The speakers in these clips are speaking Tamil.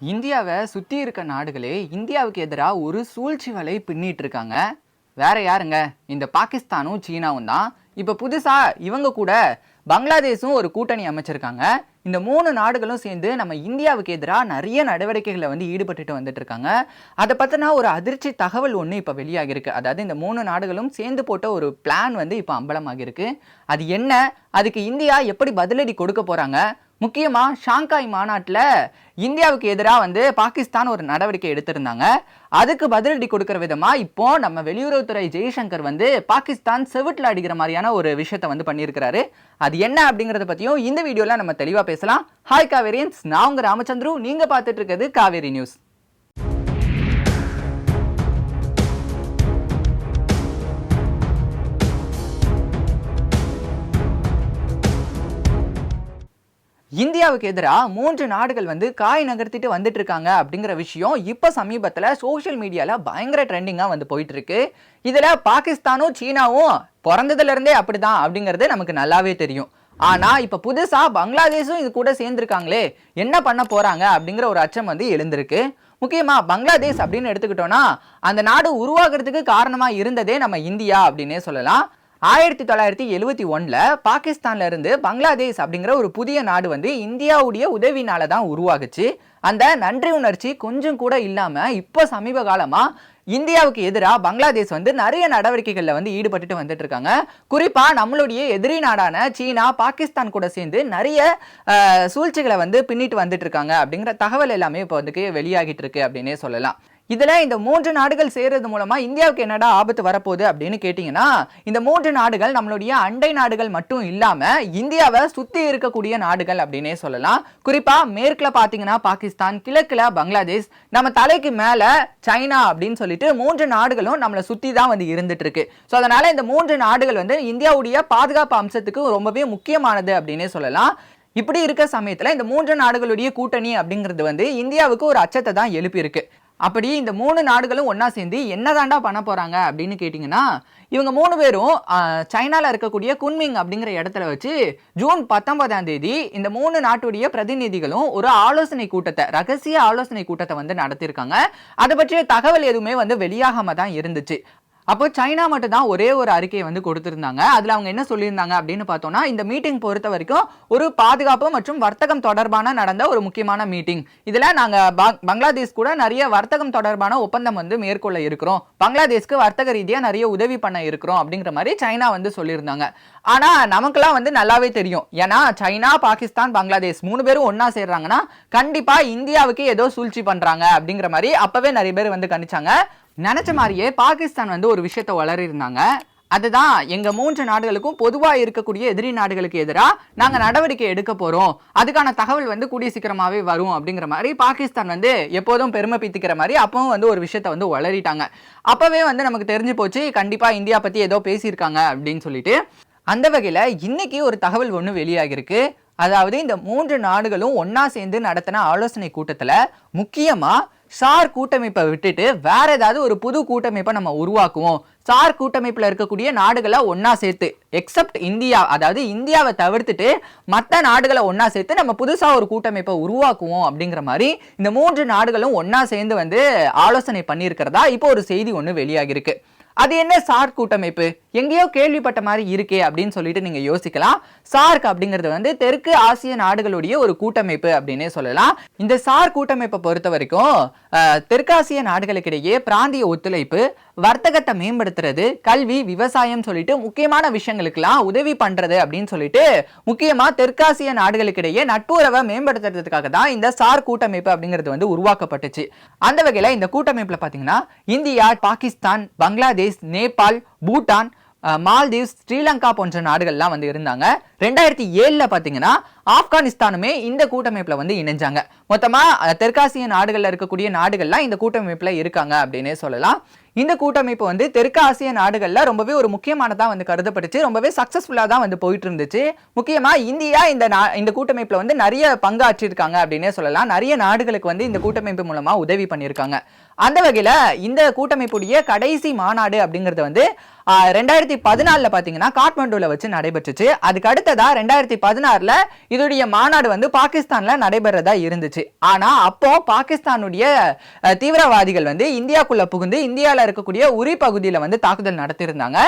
இந்தியாவை சுற்றி இருக்க நாடுகளே இந்தியாவுக்கு எதிராக ஒரு சூழ்ச்சி வலை பின்னிட்டு இருக்காங்க. வேற யாருங்க? இந்த பாகிஸ்தானும் சீனாவும் தான். இப்போ புதுசாக இவங்க கூட பங்களாதேஷும் ஒரு கூட்டணி அமைச்சிருக்காங்க. இந்த மூணு நாடுகளும் சேர்ந்து நம்ம இந்தியாவுக்கு எதிராக நிறைய நடவடிக்கைகளை வந்து ஈடுபட்டுட்டு வந்துட்டு இருக்காங்க. அதை பற்றின ஒரு அதிர்ச்சி தகவல் ஒன்று இப்போ வெளியாகிருக்கு அதாவது இந்த மூணு நாடுகளும் சேர்ந்து போட்ட ஒரு பிளான் வந்து இப்போ அம்பலமாகிருக்கு அது என்ன? அதுக்கு இந்தியா எப்படி பதிலடி கொடுக்க போகிறாங்க முக்கியமாக ஷாங்காய் மாநாட்டில் இந்தியாவுக்கு எதிராக வந்து பாகிஸ்தான் ஒரு நடவடிக்கை எடுத்திருந்தாங்க. அதுக்கு பதிலடி கொடுக்குற விதமாக இப்போ நம்ம வெளியுறவுத்துறை ஜெய்சங்கர் வந்து பாகிஸ்தான் செவிட்டில் அடிக்கிற மாதிரியான ஒரு விஷயத்த வந்து பண்ணியிருக்கிறாரு. அது என்ன அப்படிங்கிறத பற்றியும் இந்த வீடியோவில் நம்ம தெளிவாக பேசலாம். ஹாய் காவேரியன்ஸ் நான் உங்கள் ராமச்சந்திரு. நீங்கள் பார்த்துட்டு இருக்கிறது காவேரி நியூஸ். இந்தியாவுக்கு எதிராக மூன்று நாடுகள் வந்து காய் நகர்த்திட்டு வந்துட்டு இருக்காங்க அப்படிங்கிற விஷயம் இப்போ சமீபத்தில் சோஷியல் மீடியாவில் பயங்கர ட்ரெண்டிங்காக வந்து போயிட்டு இருக்கு இதில் பாகிஸ்தானும் சீனாவும் பிறந்ததுல இருந்தே அப்படிதான் அப்படிங்கிறது நமக்கு நல்லாவே தெரியும். ஆனால் இப்போ புதுசாக பங்களாதேஷும் இது கூட சேர்ந்துருக்காங்களே என்ன பண்ண போகிறாங்க அப்படிங்கிற ஒரு அச்சம் வந்து எழுந்திருக்கு. முக்கியமாக பங்களாதேஷ் அப்படின்னு எடுத்துக்கிட்டோன்னா அந்த நாடு உருவாகிறதுக்கு காரணமாக இருந்ததே நம்ம இந்தியா அப்படின்னே சொல்லலாம். ஆயிரத்தி தொள்ளாயிரத்தி எழுவத்தி ஒன்றில் பாகிஸ்தான்ல இருந்து பங்களாதேஷ் அப்படிங்கிற ஒரு புதிய நாடு வந்து இந்தியாவுடைய உதவினால தான் உருவாகுச்சு. அந்த நன்றி உணர்ச்சி கொஞ்சம் கூட இல்லாமல் இப்போ சமீப காலமாக இந்தியாவுக்கு எதிராக பங்களாதேஷ் வந்து நிறைய நடவடிக்கைகளில் வந்து ஈடுபட்டுட்டு வந்துட்டு இருக்காங்க குறிப்பாக நம்மளுடைய எதிரி நாடான சீனா பாகிஸ்தான் கூட சேர்ந்து நிறைய சூழ்ச்சிகளை வந்து பின்னிட்டு வந்துட்டு இருக்காங்க அப்படிங்கிற தகவல் எல்லாமே இப்போ வந்து வெளியாகிட்டு இருக்கு அப்படின்னே சொல்லலாம். இதில் இந்த மூன்று நாடுகள் சேர்றது மூலமாக இந்தியாவுக்கு என்னடா ஆபத்து வரப்போகுது அப்படின்னு கேட்டிங்கன்னா இந்த மூன்று நாடுகள் நம்மளுடைய அண்டை நாடுகள் மட்டும் இல்லாமல் இந்தியாவை சுற்றி இருக்கக்கூடிய நாடுகள் அப்படின்னே சொல்லலாம். குறிப்பாக மேற்கில் பார்த்தீங்கன்னா பாகிஸ்தான் கிழக்கில் பங்களாதேஷ் நம்ம தலைக்கு மேலே சைனா அப்படின்னு சொல்லிட்டு மூன்று நாடுகளும் நம்மளை சுற்றி தான் வந்து இருந்துட்டு இருக்கு. ஸோ அதனால் இந்த மூன்று நாடுகள் வந்து இந்தியாவுடைய பாதுகாப்பு அம்சத்துக்கு ரொம்பவே முக்கியமானது அப்படின்னே சொல்லலாம். இப்படி இருக்க சமயத்தில் இந்த மூன்று நாடுகளுடைய கூட்டணி அப்படிங்கிறது வந்து இந்தியாவுக்கு ஒரு அச்சத்தை தான் எழுப்பியிருக்கு. அப்படி இந்த மூணு நாடுகளும் ஒன்றா சேர்ந்து என்னதாண்டா பண்ண போகிறாங்க அப்படின்னு கேட்டிங்கன்னா இவங்க மூணு பேரும் சைனாவில் இருக்கக்கூடிய குன்மிங் அப்படிங்கிற இடத்துல வச்சு ஜூன் பத்தொன்பதாம் தேதி இந்த மூணு நாட்டுடைய பிரதிநிதிகளும் ஒரு ஆலோசனை கூட்டத்தை ரகசிய ஆலோசனை கூட்டத்தை வந்து நடத்தியிருக்காங்க. அதை பற்றிய தகவல் எதுவுமே வந்து வெளியாகாம தான் இருந்துச்சு. அப்போ சைனா மட்டும் தான் ஒரே ஒரு அறிக்கையை வந்து கொடுத்துருந்தாங்க. அதில் அவங்க என்ன சொல்லியிருந்தாங்க அப்படின்னு பார்த்தோம்னா இந்த மீட்டிங் பொறுத்த வரைக்கும் ஒரு பாதுகாப்பு மற்றும் வர்த்தகம் தொடர்பான நடந்த ஒரு முக்கியமான மீட்டிங் இதில் நாங்கள் பங்களாதேஷ் கூட நிறைய வர்த்தகம் தொடர்பான ஒப்பந்தம் வந்து மேற்கொள்ள இருக்கிறோம். பங்களாதேஷ்க்கு வர்த்தக ரீதியாக நிறைய உதவி பண்ண இருக்கிறோம் அப்படிங்கிற மாதிரி சைனா வந்து சொல்லியிருந்தாங்க. ஆனால் நமக்கெல்லாம் வந்து நல்லாவே தெரியும். ஏன்னா சைனா பாகிஸ்தான் பங்களாதேஷ் மூணு பேரும் ஒன்றா சேர்றாங்கன்னா கண்டிப்பாக இந்தியாவுக்கு ஏதோ சூழ்ச்சி பண்ணுறாங்க அப்படிங்கிற மாதிரி அப்போவே நிறைய பேர் வந்து கணிச்சாங்க. நினச்ச மாதிரியே பாகிஸ்தான் வந்து ஒரு விஷயத்தை வளரிருந்தாங்க அதுதான் எங்க மூன்று நாடுகளுக்கும் பொதுவா இருக்கக்கூடிய எதிரி நாடுகளுக்கு எதிராக நாங்க நடவடிக்கை எடுக்க போறோம். அதுக்கான தகவல் வந்து கூடிய சீக்கிரமாவே வரும் அப்படிங்கிற மாதிரி பாகிஸ்தான் வந்து எப்போதும் பெருமை பித்துக்கிற மாதிரி அப்பவும் வந்து ஒரு விஷயத்த வந்து வளரிட்டாங்க. அப்பவே வந்து நமக்கு தெரிஞ்சு போச்சு கண்டிப்பா இந்தியா பத்தி ஏதோ பேசியிருக்காங்க அப்படின்னு சொல்லிட்டு. அந்த வகையில இன்னைக்கு ஒரு தகவல் ஒன்று வெளியாகிருக்கு அதாவது இந்த மூன்று நாடுகளும் ஒன்றா சேர்ந்து நடத்தின ஆலோசனை கூட்டத்துல முக்கியமா சார் கூட்டமைப்பை விட்டுட்டு வேற ஏதாவது ஒரு புது கூட்டமைப்பை நம்ம உருவாக்குவோம். சார் கூட்டமைப்பில் இருக்கக்கூடிய நாடுகளை ஒன்றா சேர்த்து எக்ஸப்ட் இந்தியா அதாவது இந்தியாவை தவிர்த்துட்டு மற்ற நாடுகளை ஒன்றா சேர்த்து நம்ம புதுசாக ஒரு கூட்டமைப்பை உருவாக்குவோம் அப்படிங்கிற மாதிரி இந்த மூன்று நாடுகளும் ஒன்றா சேர்ந்து வந்து ஆலோசனை பண்ணியிருக்கிறதா இப்போ ஒரு செய்தி ஒன்று வெளியாகிருக்கு அது என்ன சார் கூட்டமைப்பு? எங்கேயோ கேள்விப்பட்ட மாதிரி இருக்கே அப்படின்னு சொல்லிட்டு நீங்க யோசிக்கலாம். சார்க் அப்படிங்கிறது வந்து தெற்கு ஆசிய நாடுகளுடைய ஒரு கூட்டமைப்பு அப்படின்னே சொல்லலாம். இந்த சார் கூட்டமைப்பை பொறுத்த வரைக்கும் தெற்காசிய நாடுகளுக்கிடையே பிராந்திய ஒத்துழைப்பு வர்த்தகத்தை மேம்படுத்துறது கல்வி விவசாயம் சொல்லிட்டு முக்கியமான விஷயங்களுக்கெல்லாம் உதவி பண்றது அப்படின்னு சொல்லிட்டு முக்கியமா தெற்காசிய நாடுகளுக்கிடையே நட்புறவை மேம்படுத்துறதுக்காக தான் இந்த சார் கூட்டமைப்பு அப்படிங்கிறது வந்து உருவாக்கப்பட்டுச்சு. அந்த வகையில் இந்த கூட்டமைப்பில் பார்த்தீங்கன்னா இந்தியா பாகிஸ்தான் பங்களாதேஷ் நேபாள் பூட்டான் மால்தீவ்ஸ் ஸ்ரீலங்கா போன்ற நாடுகள்லாம் வந்து இருந்தாங்க. ரெண்டாயிரத்தி ஏழுல பாத்தீங்கன்னா ஆப்கானிஸ்தானுமே இந்த கூட்டமைப்பில் வந்து இணைஞ்சாங்க. மொத்தமாக தெற்காசிய நாடுகளில் இருக்கக்கூடிய நாடுகள்லாம் இந்த கூட்டமைப்பில் இருக்காங்க அப்படின்னே சொல்லலாம். இந்த கூட்டமைப்பு வந்து தெற்கு ஆசிய நாடுகளில் ரொம்பவே ஒரு முக்கியமானதாக வந்து கருதப்பட்டுச்சு. ரொம்பவே சக்ஸஸ்ஃபுல்லாக தான் வந்து போயிட்டு இருந்துச்சு முக்கியமாக இந்தியா இந்த நா- இந்த கூட்டமைப்பில் வந்து நிறைய பங்காற்றிருக்காங்க அப்படின்னே சொல்லலாம். நிறைய நாடுகளுக்கு வந்து இந்த கூட்டமைப்பு மூலமாக உதவி பண்ணியிருக்காங்க. அந்த வகையில் இந்த கூட்டமைப்புடைய கடைசி மாநாடு அப்படிங்கிறது வந்து ரெண்டாயிரத்தி பதினாலில் பார்த்தீங்கன்னா காட்மாண்டுல வச்சு நடைபெற்றுச்சு. அதுக்கு அடுத்ததாக ரெண்டாயிரத்தி பதினாறில் இதோடைய மாநாடு வந்து பாகிஸ்தான்ல நடைபெறதா இருந்துச்சு. ஆனா அப்போ பாகிஸ்தானுடைய தீவிரவாதிகள் வந்து இந்தியாக்குள்ள புகுந்து இந்தியாவில் இருக்கக்கூடிய உரி பகுதியில வந்து தாக்குதல் நடத்தியிருந்தாங்க.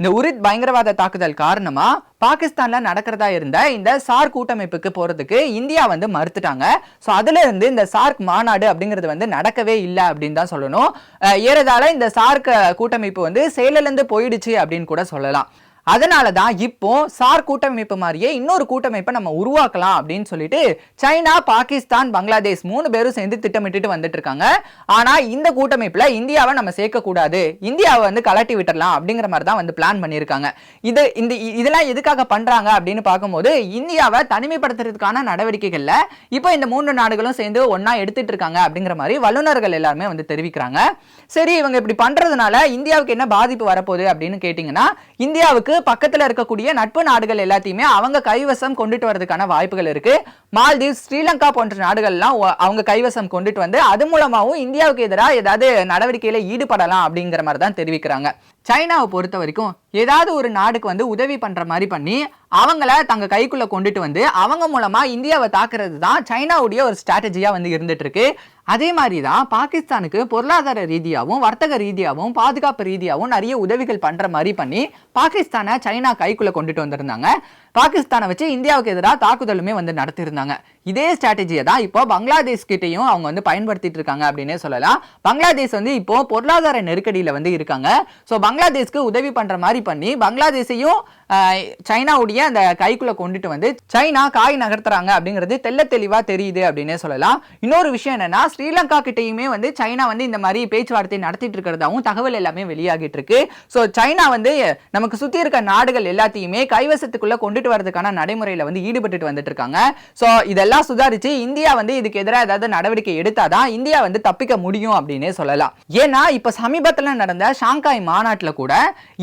இந்த உரித் பயங்கரவாத தாக்குதல் காரணமா பாகிஸ்தான்ல நடக்கிறதா இருந்த இந்த சார்க் கூட்டமைப்புக்கு போறதுக்கு இந்தியா வந்து மறுத்துட்டாங்க. ஸோ அதுல இருந்து இந்த சார்க் மாநாடு அப்படிங்கிறது வந்து நடக்கவே இல்லை அப்படின்னு தான் சொல்லணும். ஏறதால இந்த சார்க் கூட்டமைப்பு வந்து செயலிழந்து போயிடுச்சு அப்படின்னு கூட சொல்லலாம். அதனால தான் இப்போ சார் கூட்டமைப்பு மாதிரியே இன்னொரு கூட்டமைப்பை நம்ம உருவாக்கலாம் அப்படின்னு சொல்லிட்டு சைனா பாகிஸ்தான் பங்களாதேஷ் மூணு பேரும் சேர்ந்து திட்டமிட்டுட்டு வந்துட்டு இருக்காங்க ஆனா இந்த கூட்டமைப்புல இந்தியாவை நம்ம சேர்க்க கூடாது இந்தியாவை வந்து கலட்டி விட்டுடலாம் அப்படிங்கிற மாதிரி தான் வந்து பிளான் பண்ணியிருக்காங்க. இது இந்த இதெல்லாம் எதுக்காக பண்றாங்க அப்படின்னு பார்க்கும்போது இந்தியாவை தனிமைப்படுத்துறதுக்கான நடவடிக்கைகள்ல இப்போ இந்த மூன்று நாடுகளும் சேர்ந்து ஒன்றா எடுத்துட்டு இருக்காங்க அப்படிங்கிற மாதிரி வல்லுநர்கள் எல்லாருமே வந்து தெரிவிக்கிறாங்க. சரி இவங்க இப்படி பண்றதுனால இந்தியாவுக்கு என்ன பாதிப்பு வரப்போகுது அப்படின்னு கேட்டிங்கன்னா இந்தியாவுக்கு பக்கத்துல இருக்கக்கூடிய நட்பு நாடுகள் எல்லாத்தையுமே அவங்க கைவசம் கொண்டுட்டு வரதுக்கான வாய்ப்புகள் இருக்கு. மால்தீவ் ஸ்ரீலங்கா போன்ற நாடுகள்லாம் அவங்க கைவசம் கொண்டுட்டு வந்து அது மூலமாவும் இந்தியாவுக்கு எதிராக ஏதாவது நடவடிக்கையில் ஈடுபடலாம் அப்படிங்கிற மாதிரி தான் தெரிவிக்கிறாங்க. சைனாவை பொறுத்த வரைக்கும் ஏதாவது ஒரு நாடுக்கு வந்து உதவி பண்ற மாதிரி பண்ணி அவங்கள தங்க கைக்குள்ள கொண்டுட்டு வந்து அவங்க மூலமா இந்தியாவை தாக்குறது தான் சைனாவுடைய ஒரு ஸ்ட்ராட்டஜியா வந்து இருந்துட்டு இருக்கு அதே மாதிரி தான் பாகிஸ்தானுக்கு பொருளாதார ரீதியாகவும் வர்த்தக ரீதியாகவும் பாதுகாப்பு ரீதியாகவும் நிறைய உதவிகள் பண்ணுற மாதிரி பண்ணி பாகிஸ்தானை சைனா கைக்குள்ளே கொண்டுட்டு வந்திருந்தாங்க. பாகிஸ்தானை வச்சு இந்தியாவுக்கு எதிராக தாக்குதலுமே வந்து நடத்தியிருந்தாங்க இதே ஸ்ட்ராட்டஜியை தான் இப்போ பங்களாதேஷ் கிட்டேயும் அவங்க வந்து பயன்படுத்திட்டு இருக்காங்க அப்படின்னே சொல்லலாம். பங்களாதேஷ் வந்து இப்போ பொருளாதார நெருக்கடியில் வந்து இருக்காங்க. ஸோ பங்களாதேஷ்க்கு உதவி பண்ணுற மாதிரி பண்ணி பங்களாதேஷையும் சைனாவுடைய அந்த கைக்குள்ளே கொண்டுட்டு வந்து சைனா காய் நகர்த்துறாங்க அப்படிங்கிறது தெல்ல தெளிவாக தெரியுது அப்படின்னே சொல்லலாம். இன்னொரு விஷயம் என்னன்னா ஸ்ரீலங்கா கிட்டேயுமே வந்து சைனா வந்து இந்த மாதிரி பேச்சுவார்த்தை நடத்திட்டு இருக்கிறதாவும் தகவல் எல்லாமே வெளியாகிட்டு இருக்கு. ஸோ சைனா வந்து நமக்கு சுற்றி இருக்க நாடுகள் எல்லாத்தையுமே கைவசத்துக்குள்ளே கொண்டுட்டு வரதுக்கான நடைமுறையில் வந்து ஈடுபட்டுட்டு வந்துட்டு இருக்காங்க. ஸோ இதெல்லாம் சுதாரிச்சு இந்தியா வந்து இதுக்கு எதிராக ஏதாவது நடவடிக்கை எடுத்தாதான் இந்தியா வந்து தப்பிக்க முடியும் அப்படின்னே சொல்லலாம். ஏன்னா இப்போ சமீபத்தில் நடந்த ஷாங்காய் மாநாட்டில் கூட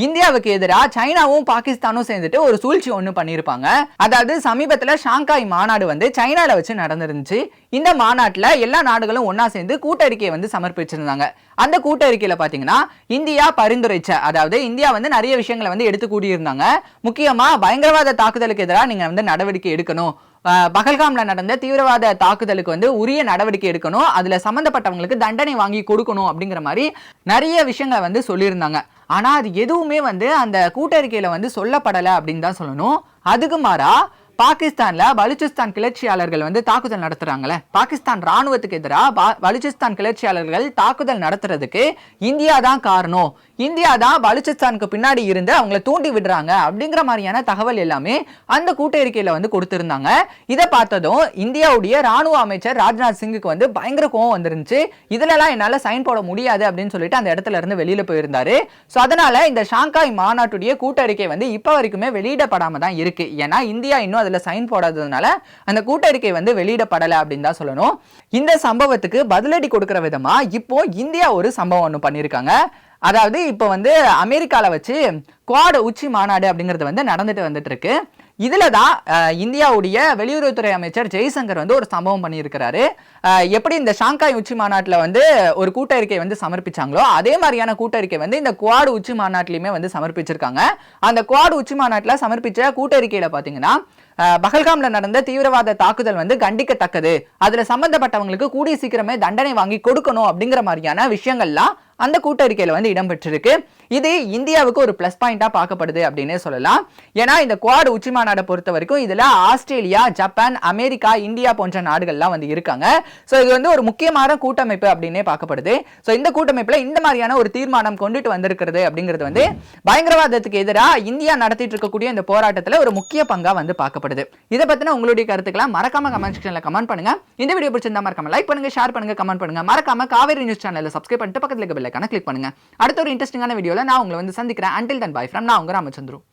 இந்தியாவுக்கு எதிராக சைனாவும் பாகிஸ்தானும் சேர்ந்துட்டு ஒரு சூழ்ச்சி ஒன்று பண்ணியிருப்பாங்க. அதாவது சமீபத்தில் ஷாங்காய் மாநாடு வந்து சைனாவில் வச்சு நடந்துருந்துச்சு. இந்த மாநாட்டில் எல்லா நாடுகளும் ஒன்றா சேர்ந்து கூட்டறிக்கையை வந்து சமர்ப்பிச்சிருந்தாங்க. அந்த கூட்டறிக்கையில் பார்த்தீங்கன்னா இந்தியா பரிந்துரைச்ச அதாவது இந்தியா வந்து நிறைய விஷயங்களை வந்து எடுத்து கூடியிருந்தாங்க. முக்கியமாக பயங்கரவாத தாக்குதலுக்கு எதிராக நீங்கள் வந்து நடவடிக்கை எடுக்கணும். பகல்காமில் பகல்காம்ல நடந்த தீவிரவாத தாக்குதலுக்கு வந்து உரிய நடவடிக்கை எடுக்கணும். அதுல சம்பந்தப்பட்டவங்களுக்கு தண்டனை வாங்கி கொடுக்கணும் அப்படிங்கிற மாதிரி நிறைய விஷயங்களை வந்து சொல்லியிருந்தாங்க. ஆனால் அது எதுவுமே வந்து அந்த கூட்டறிக்கையில் வந்து சொல்லப்படலை அப்படின்னு தான் சொல்லணும். அதுக்கு மாறாக பாகிஸ்தான்ல பலுச்சிஸ்தான் கிளர்ச்சியாளர்கள் வந்து தாக்குதல் நடத்துறாங்களே? பாகிஸ்தான் ராணுவத்துக்கு எதிராக பலுச்சிஸ்தான் கிளர்ச்சியாளர்கள் தாக்குதல் நடத்துறதுக்கு இந்தியா தான் காரணம். இந்தியா தான் பலுச்சிஸ்தானுக்கு பின்னாடி இருந்து அவங்கள தூண்டி விடுறாங்க அப்படிங்கிற மாதிரியான தகவல் எல்லாமே அந்த கூட்டறிக்கையில வந்து கொடுத்திருந்தாங்க. இதை பார்த்ததும் இந்தியாவுடைய ராணுவ அமைச்சர் ராஜ்நாத் சிங்குக்கு வந்து பயங்கர கோவம் வந்துருந்துச்சு. இதுலலாம் என்னால சைன் போட முடியாது அப்படின்னு சொல்லிட்டு அந்த இடத்துல இருந்து வெளியில போயிருந்தாரு. ஸோ அதனால இந்த ஷாங்காய் மாநாட்டுடைய கூட்டறிக்கை வந்து இப்போ வரைக்குமே வெளியிடப்படாம தான் இருக்கு. ஏன்னா இந்தியா இன்னும் அதில் சைன் போடாததுனால அந்த கூட்டறிக்கை வந்து வெளியிடப்படலை அப்படின்னு தான் சொல்லணும். இந்த சம்பவத்துக்கு பதிலடி கொடுக்கிற விதமா இப்போ இந்தியா ஒரு சம்பவம் ஒன்று பண்ணியிருக்காங்க. அதாவது இப்போ வந்து அமெரிக்காவில் வச்சு குவாட் உச்சி மாநாடு அப்படிங்கிறது வந்து நடந்துட்டு வந்துட்டு இருக்கு இதுல தான் இந்தியாவுடைய வெளியுறவுத்துறை அமைச்சர் ஜெய்சங்கர் வந்து ஒரு சம்பவம் பண்ணியிருக்கிறாரு. எப்படி இந்த ஷாங்காய் உச்சி மாநாட்டில் வந்து ஒரு கூட்டறிக்கை வந்து சமர்ப்பிச்சாங்களோ அதே மாதிரியான கூட்டறிக்கை வந்து இந்த குவாடு உச்சி மாநாட்டிலையுமே வந்து சமர்ப்பிச்சிருக்காங்க. அந்த குவாடு உச்சி மாநாட்டில் சமர்ப்பிச்ச கூட்டறிக்கையில் பார்த்தீங்கன்னா பகல்காம்ல நடந்த தீவிரவாத தாக்குதல் வந்து கண்டிக்கத்தக்கது. அதுல சம்பந்தப்பட்டவங்களுக்கு கூடிய சீக்கிரமே தண்டனை வாங்கி கொடுக்கணும் அப்படிங்கிற மாதிரியான விஷயங்கள்லாம் அந்த கூட்டறிக்கையில வந்து இடம்பெற்றிருக்கு. இது இந்தியாவுக்கு ஒரு பிளஸ் பாயிண்டா பார்க்கப்படுது அப்படின்னே சொல்லலாம். ஏன்னா இந்த குவாடு உச்சி மாநாடை பொறுத்த வரைக்கும் இதுல ஆஸ்திரேலியா ஜப்பான் அமெரிக்கா இந்தியா போன்ற நாடுகள்லாம் வந்து இருக்காங்க. ஸோ இது வந்து ஒரு முக்கியமான கூட்டமைப்பு அப்படின்னே பார்க்கப்படுது. ஸோ இந்த கூட்டமைப்புல இந்த மாதிரியான ஒரு தீர்மானம் கொண்டுட்டு வந்திருக்கிறது அப்படிங்கிறது வந்து பயங்கரவாதத்துக்கு எதிராக இந்தியா நடத்திட்டு இருக்கக்கூடிய இந்த போராட்டத்துல ஒரு முக்கிய பங்கா வந்து பார்க்கப்படுது. இதை பத்தின உங்களுடைய கருத்துக்களை மறக்காம கமெண்ட் செக்ஷனில் கமெண்ட் பண்ணுங்க. இந்த வீடியோ பிடிச்சிருந்தா மறக்காம லைக் பண்ணுங்க ஷேர் பண்ணுங்க கமெண்ட் பண்ணுங்க. மறக்காம காவேரி நியூஸ் சேனலில் சப்ஸ்கிரைப் பண்ணிட்டு பக்கத்தில் இருக்க பெல் கிளிக் பண்ணுங்க. அடுத்த ஒரு இன்ட்ரெஸ்டிங்கான வீடியோவில் நான் உங்களை வந்து சந்திக்கிறேன். அண்டில் தன் பாய் ஃப்ரம் நான் உங்க ராமச்சந்திரும்